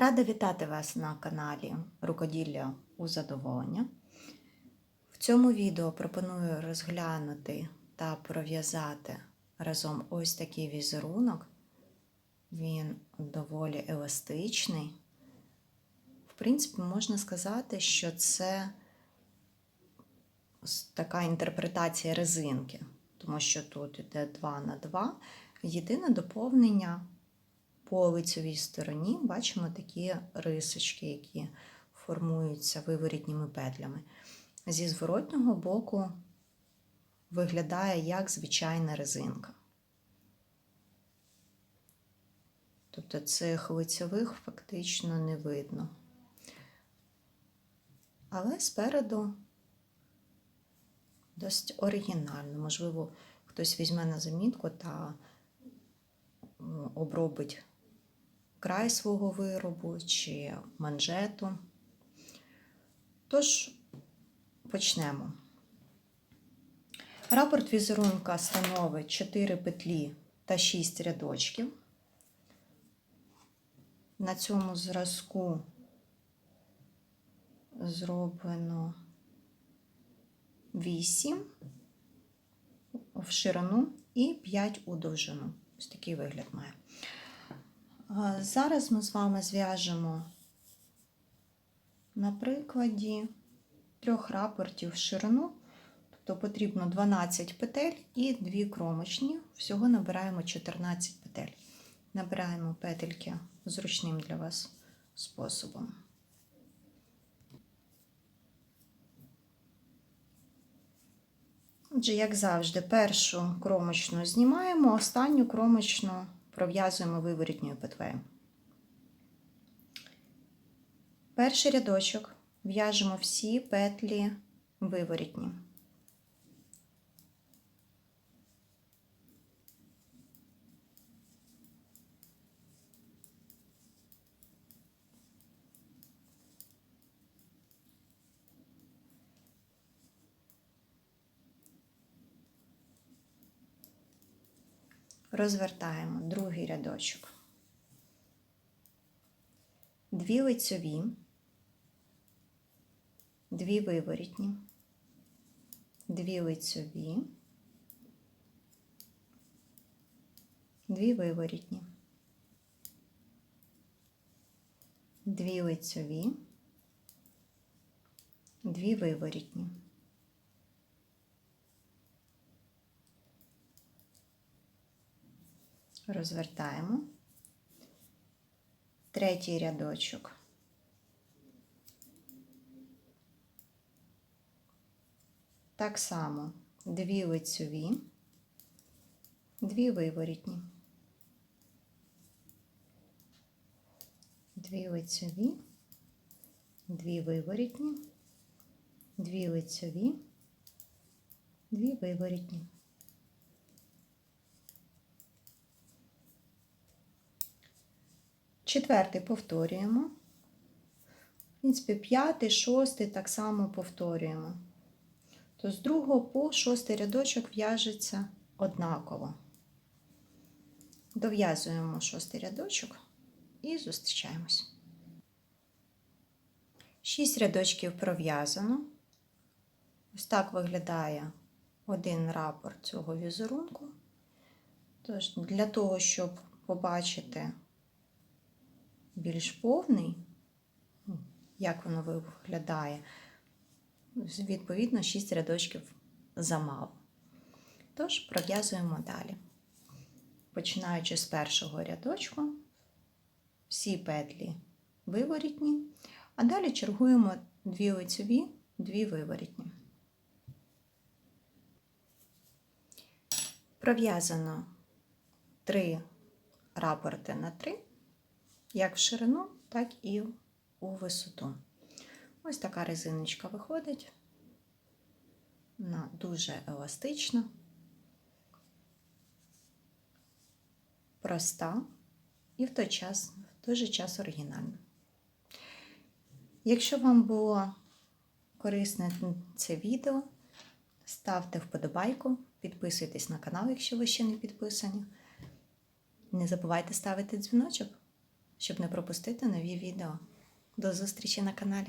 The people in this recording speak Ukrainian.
Рада вітати вас на каналі Рукоділля у задоволення. В цьому відео пропоную розглянути та пров'язати разом ось такий візерунок. Він доволі еластичний. В принципі, можна сказати, що це така інтерпретація резинки, тому що тут йде 2 на 2. Єдине доповнення по лицевій стороні бачимо такі рисочки, які формуються виворітніми петлями. Зі зворотнього боку виглядає як звичайна резинка. Тобто цих лицевих фактично не видно. Але спереду досить оригінально. Можливо, хтось візьме на замітку та обробить край свого виробу чи манжету. Тож почнемо. Рапорт візерунка становить 4 петлі та 6 рядочків. На цьому зразку зроблено 8 в ширину і 5 у довжину. Ось такий вигляд має. Зараз ми з вами зв'яжемо на прикладі трьох рапортів в ширину, тобто потрібно 12 петель і 2 кромочні. Всього набираємо 14 петель. Набираємо петельки зручним для вас способом. Отже, як завжди, першу кромочну знімаємо, останню кромочну пров'язуємо виворітньою петлею. Перший рядочок в'яжемо всі петлі виворітні. Розвертаємо другий рядочок. Дві лицьові, дві виворітні, дві лицьові, дві виворітні, дві лицьові, дві виворітні. Розвертаємо. Третій рядочок. Так само дві лицьові, дві виворітні, дві лицьові, дві виворітні, дві лицьові, дві виворітні. Четвертий повторюємо. В принципі, п'ятий, шостий так само повторюємо. То з другого по шостий рядочок в'яжеться однаково. Дов'язуємо шостий рядочок і зустрічаємось. Шість рядочків пров'язано. Ось так виглядає один рапорт цього візерунку. Тож, для того, щоб побачити більш повний, ну, як воно виглядає, відповідно, 6 рядочків замало. Тож пров'язуємо далі. Починаючи з першого рядочку, всі петлі виворітні, а далі чергуємо дві лицеві, дві виворітні. Пров'язано три рапорти на 3 як в ширину, так і у висоту. Ось така резиночка виходить. Вона дуже еластична, проста і в той, час, в той же час оригінальна. Якщо вам було корисне це відео, ставте вподобайку, підписуйтесь на канал, якщо ви ще не підписані. Не забувайте ставити дзвіночок. Щоб не пропустити нові відео. До зустрічі на каналі!